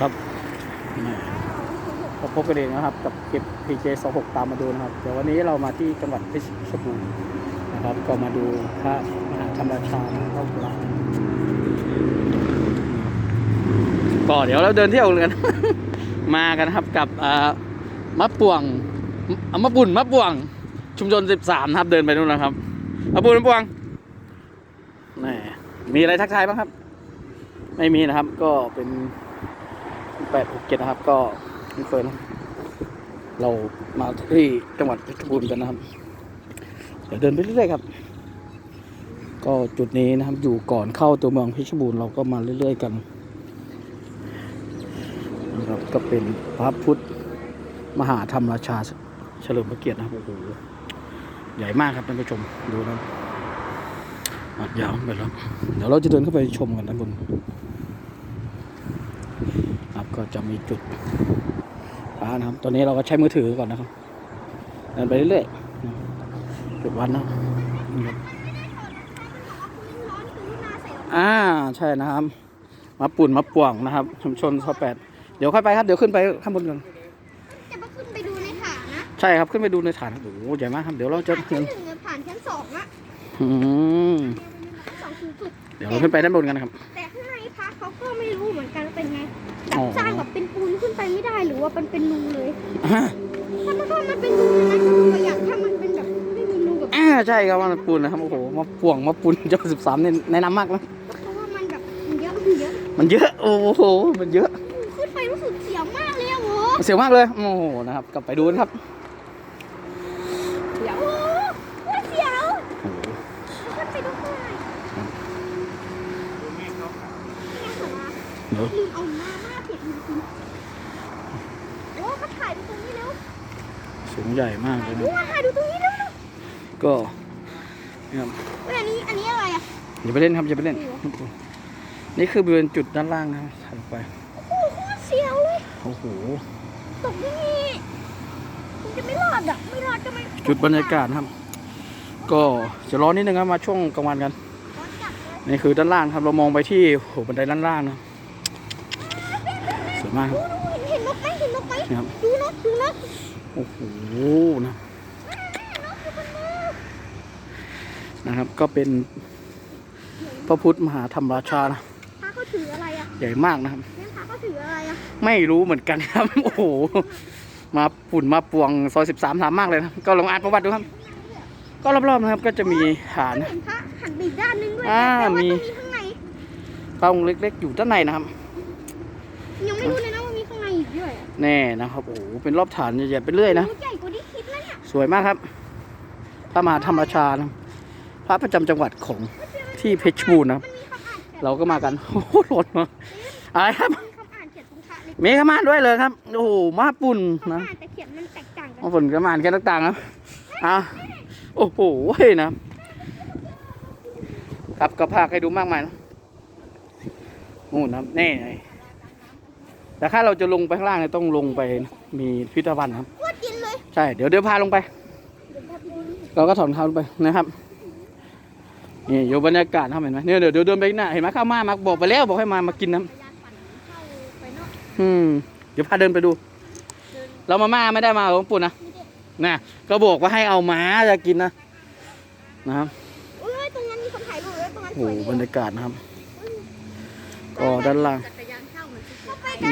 ครับก็พบกันเองนะครับ กับคลิป PJ 26ตามมาดูนะครับ เดี๋ยววันนี้เรามาที่จังหวัดเพชรบูรณ์นะครับ ก็มาดูพระมหาธรรมราชาเข้ากลาก็เดี๋ยวเราเดินเที่ยวกัน มากันครับกับมะป่วงมะปุ่นมะป่วง ชุมชน 13นะครับเดินไปนู่นนะครับมะปุ่นมะป่วงนี่มีอะไรทักทายบ้างครับ ไม่มีนะครับ ก็เป็น แปดหกเจ็ดนะครับ ก็ไม่เคยนะเรามาที่จังหวัดเพชรบูรณ์กันนะครับ เดี๋ยวเดินไปเรื่อยๆครับ ก็จุดนี้นะครับ อยู่ก่อนเข้าตัวเมืองเพชรบูรณ์เราก็มาเรื่อย ๆ กันนะครับก็เป็นพระพุทธมหาธรรมราชาเฉลิมพระเกียรตินะครับโอ้โหใหญ่มากครับท่านผู้ชมดูนะยาวไปแล้วเดี๋ยวเราจะเดินเข้าไปชมกันนะบน ครับก็จะมีจุดร้านนะครับ ตอนนี้เราก็ใช้มือถือก่อนนะครับเดินไปเรื่อยๆนะจุดวัดนะนี่ครับอ่าใช่นะครับมาปุ่นมาป่วงนะครับ ชุมชนซอแปดเดี๋ยวค่อยไปครับเดี๋ยวขึ้นไปข้างบนกันจะมาขึ้นไปดูในฐานนะใช่ครับขึ้นไปดูในฐานโอ้โหใหญ่มากครับ เดี๋ยวเราจะฐานชั้นหนึ่งกับฐานชั้นสองอะอืมชั้นสองสูงสุดเดี๋ยวเราขึ้นไปด้านบนกันนะครับแต่ ไม่รู้เหมือนกันเป็นไงแบอ๋บอสร้างแบบเป็นปูนขึ้นไปไม่ได้หรือว่ามันเป็นรูเลยอ่าถ้าถ้ามันเป็นรูนะก็ดูอยากถ้ามันเป็นแบบไม่มีรูแบบอ่าใช่ครับว่ามันปูนนะครับโอ้โหมาป่วงมาปุ่นเจ้าสิบสามเนี่ยแนะนำมากนะเพราะว่ามันแบบมันเยอะมันเยอะมันเยอะโอ้โหมันเยอะขึ้นไปรู้สึกเสียวมากเลยอะโหเสียวมากเลยโอ้โหนะครับกลับไปดูนะครับ เสียวโอ้โหเสียว โอ้โห ขึ้นไปดูข้างใน ครับ นี่ไงค่ะ เดี๋ยวลืมเอาหน้าหน้าผิดจริงๆโอ้ก็ถ่ายดูตรงนี้แล้วสูงใหญ่มากเลยนะดูว่าถ่ายดูตรงนี้แล้วก็นี่ครับเฮ้ยอันนี้อันนี้อะไรอะอย่าไปเล่นครับอย่าไปเล่น นี่คือบริเวณจุดด้านล่างนะครับถ่ายลงไป โอ้โหโคตรเสียวเลยโอ้โห ตกนี่คุณจะไม่รอดอะไม่รอดก็ไม่จุดบรรยากาศนะครับ ก็จะร้อนนิดนึงครับมาช่วงกลางวันกัน ร้อนจัดเลย นี่คือด้านล่างครับเรามองไปที่โอ้โหบันไดด้านล่างนะส วยมากครับดูดูเห็นเห็นนกไหมเห็นนกไหมนี่ครับดูนกดูนกโอ้โหนะนะครับ ก็เป็นพระพุทธมหาธรรมราชานะพระเขาถืออะไรอะใหญ่มากนะครับเนี่ยพระเขาถืออะไรอะไม่รู้เหมือนกันครับ โอ้โห มาปุ่นมาปวงซอยสิบสามถามมากเลยนะก็ลองอ่านประวัติดูครับ ก็รอบๆนะครับก็จะมีฐานเห็นพระหันไปอีกด้านนึงด้วยอ่าแต่ว่ามีต้องมีข้างในเป้าเล็กๆอยู่ด้านในนะครับ ยังไม่รู้เลยนะว่ามีข้างในอีกด้วยอะแน่นะครับ โอ้โหเป็นรอบฐานใหญ่ๆไปเรื่อยนะโอ้ใหญ่กว่าที่คิดแล้วเนี่ยสวยมากครับ พระมหาธรรมราชานะพระประจำจังหวัดของที่เพชรบูรณ์นะครับ มันมีคำอ่านเขียนเราก็มากัน โอ้โหร้อนมากอะไรครับมีคำอ่านเขียนตรงพระเลยมีขมานด้วยเลยครับ โอ้โหมาปุ่นคำนะ อ่านแต่เขียนมันแตกต่างกันมาปุ่นขมานแค่ต่างๆครับอะโอ้โหเว้ยนะ ครับก็พาให้ดูมากมายนะนู่นนะครับนี่ไง แต่ถ้าเราจะลงไปข้างล่างเนี่ยต้องลงไปนะมีพิพิธภัณฑ์ครับโคตรกินเลยใช่ เดี๋ยวเดี๋ยวพาลงไปเดี๋ยวพาไปดูนี่เราก็ถอนรองเท้าลงไปนะครับ นี่อยู่บรรยากาศครับเห็นไหมเนี่ยเดี๋ยวเดี๋ยวเดินไปหน้าเห็นไหมข้าวมามาบอกไปแล้วบอกให้มามากินน้พยานฝันเข้าไปนอกำอืมเดี๋ยวพาเดินไปดู เรามาม่าไม่ได้มาหลวงปู่นะนะก็บอกว่าให้เอาม้าจะกินนะนะครับเอ้ยตรงนั้นมีคนถ่ายรูปแล้วตรงนั้นโอ้สโหวยบรรยากาศนะครับก็ด้านล่าง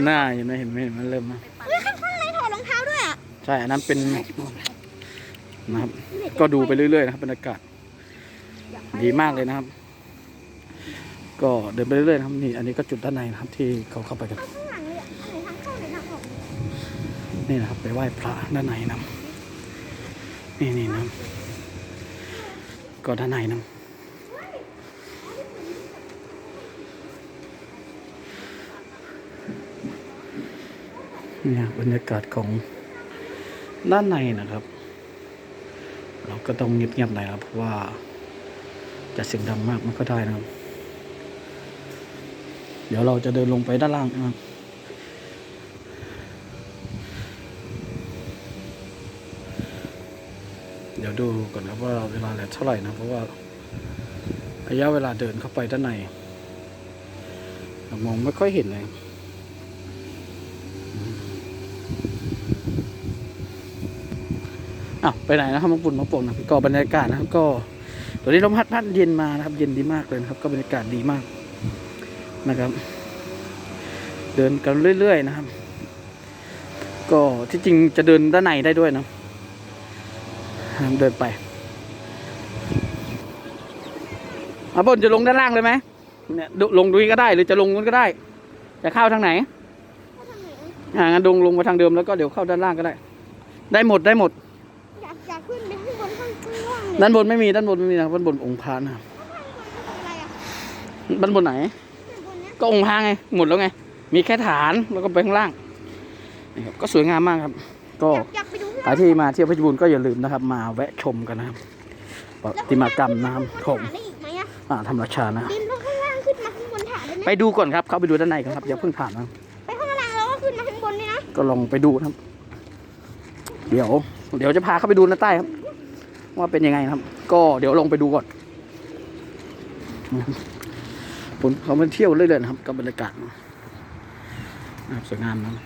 หน้าเห็นไหมเห็นไหมเห็นไหมเริ่มนะเฮ้ยข้างในถอดรองเท้าด้วยอะใช่อันนั้นเป็นนะครับ ก็ดูไปเรื่อยๆนะครับบรรยากาศดีมากเลยนะครับ ก็เดินไปเรื่อยๆนะครับนี่อันนี้ก็จุดด้านในนะครับ ที่เขาเข้าไปกันข้างหลังเลยอะอันไหนทางเข้าไหนทางออกนี่นะครับไปไหว้พระด้านในนะนี่นี่นะก็ด้านในนะ เนี่ยบรรยากาศของด้านในนะครับ เราก็ต้องเงียบๆหน่อยครับเพราะว่าจะเสียงดังมากมันก็ได้นะครับ เดี๋ยวเราจะเดินลงไปด้านล่างนะครับเดี๋ยวดูก่อนนะว่าเวลาเหลือเท่าไหร่นะเพราะว่าระยะเวลาเดินเข้าไปด้านในมองไม่ค่อยเห็นเลย อ้าวไปไหนนะครับมาปุ่นมาป่งนะก็บรรยากาศนะครับ ก็ตอนนี้ลมพัดพัดเย็นมานะครับ เย็นดีมากเลยนะครับ ก็บรรยากาศดีมากนะครับ เดินกันเรื่อย ๆ นะครับ ก็ที่จริงจะเดินด้านในได้ด้วยนะเดินไปอาบนจะลงด้านล่างเลยไหมเนี่ยดูลงตรงนี้ก็ได้หรือจะลงนู้นก็ได้ จะเข้าทางไหนเขาทำไหนอ่างั้นลงลงมาทางเดิมแล้วก็เดี๋ยวเข้าด้านล่างก็ได้ ได้หมดได้หมด อยากอยากขึ้นไปข้างบนข้างข้างล่างเลยด้านบนไม่มีด้านบนไม่มีนะครับด้านบนองค์พระนะครับอะไรอะด้านบนไหน ข้างบนเนี้ยก็องค์พระไงหมดแล้วไง มีแค่ฐานแล้วก็ไปข้างล่างนี่ครับก็สวยงามมากครับ ก็อยากอยากไปดูข้างใครล่างที่มาเที่ยวเพชรบูรณ์ก็อย่าลืมนะครับ มาแวะชมกันนะครับประติมากรรมนะครับของหาได้อีกไหมอะอ่าธรรมราชานะครับดินลงข้างล่างขึ้นมาข้างบนฐานได้ไหมไปดูก่อนครับ เข้าไปดูด้านในกันครับอย่าเพิ่งผ่านนะ ไปข้างล่างแล้วก็ขึ้นมาข้างบนเนี่ยนะก็ลองไปดูนะครับ เดี๋ยว เดี๋ยวจะพาเข้าไปดูด้านใต้ครับ ว่าเป็นยังไงนะครับ ก็เดี๋ยวลองไปดูก่อนนะครับผมเขามาเที่ยวเรื่อยๆนะครับกับบรรยากาศนะครับสวยงามนะครับ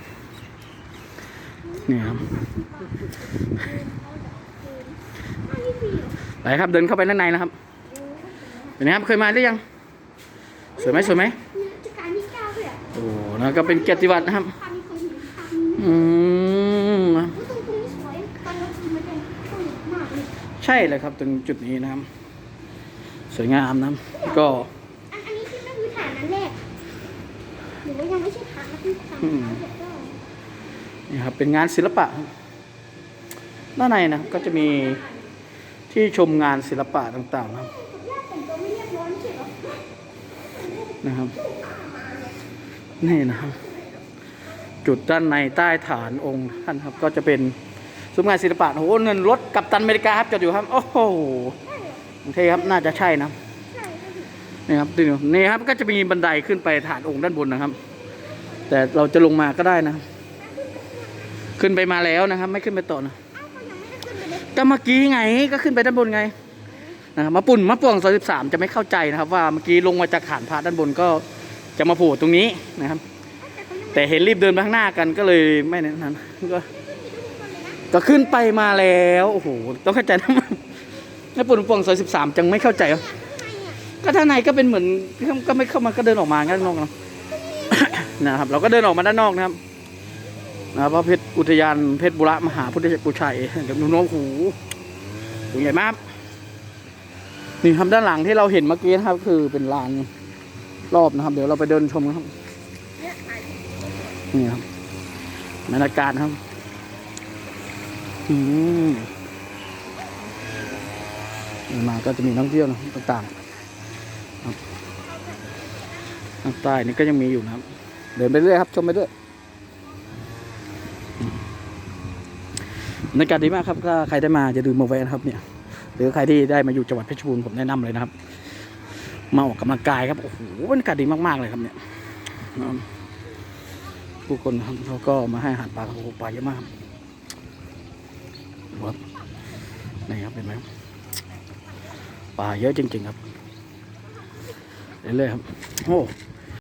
นี่ครับไปครับเดินเข้าไปด้านในนะครับเป็นไงครับเคยมาหรือยัง สวยไหมสวยไหมมีรัชกาลที่เก้าด้วยอะโอ้แล้วก็เป็นเกียรติวัตรนะครับพามีคนเห็นค่ะอืม ตรงตรงนี้สวยตอนกลางคืนมันจะสวยมากเลย ใช่เลยครับ ตรงจุดนี้นะครับ สวยงามนะครับก็อันอันนี้ที่ไม่คือฐานนั้นแรกหรือว่ายังไม่ใช่ฐานนะคือฐานนั้นเดี๋ยวก็นี่ครับเป็นงานศิลปะครับด้านในนะครับก็จะมีที่ชมงานศิลปะต่างๆนะครับญาติแต่งตัวไม่เรียบร้อยไม่ใช่เหรอนะครับ นี่นะครับ จุดด้านในใต้ฐานองค์ท่านครับก็จะเป็น ซุ้มงานศิลปะโอ้โหเงินรถกับตันอเมริกาครับจอดอยู่ครับ โอ้โหโอเคครับน่าจะใช่นะนี่ครับดูนี่ครับก็จะมีบันไดขึ้นไปฐานองค์ด้านบนนะครับ แต่เราจะลงมาก็ได้นะ ขึ้นไปมาแล้วนะครับ ไม่ขึ้นไปต่อนะก็เมื่อกี้ไงก็ขึ้นไปด้านบนไงนะครับมาปุ่นมาป่วงซอยสิบสามจะไม่เข้าใจนะครับ ว่าเมื่อกี้ลงมาจากฐานพระด้านบนก็จะมาโผล่ตรงนี้นะครับ แต่เขายังไม่แต่เห็นรีบเดินไปข้างหน้ากันก็เลยไม่นั้นก็ ก็ขึ้นไปมาแล้วโอ้โหต้องเข้าใจนะมาปุ่นป่วงซอยสิบสามจังไม่เข้าใจก็ท่างในก็เป็นเหมือนก็ไม่เข้ามาก็เดินออกมาด้านนอกนะนะครับ เราก็เดินออกมาด้านนอกนะครับนะพระเพชรอุทยานเพชรบุระมหาพุทธกุชัยเดี๋ยวดูน้องหูหูใหญ่มากนี่ครับด้านหลังที่เราเห็นเมื่อกี้นะครับ คือเป็นลานรอบนะครับ เดี๋ยวเราไปเดินชมนะครับนี่ยถ่ายนี่ครับบรรยากาศครับ อืมมาก็จะมีนักท่องเที่ยวนะต่างๆครับทางใต้นี่ก็ยังมีอยู่นะครับ เดินไปเรื่อยครับ ชมไปเรื่อยบรรยากาศดีมากครับ ถ้าใครได้มาจะดื่มมาแวะนะครับเนี่ย หรือใครที่ได้มาอยู่จังหวัดเพชรบูรณ์ผมแนะนำเลยนะครับ มาออกกำลังกายครับ โอ้โห บรรยากาศดีมากๆเลยครับเนี่ย ผู้คนเขาก็มาให้อาหารปลาโอ้โหปลาเยอะมาก ครับดูครับนี่ครับเห็นไหมป่าเยอะจริง ๆ ครับเรื่อยๆครับโอ้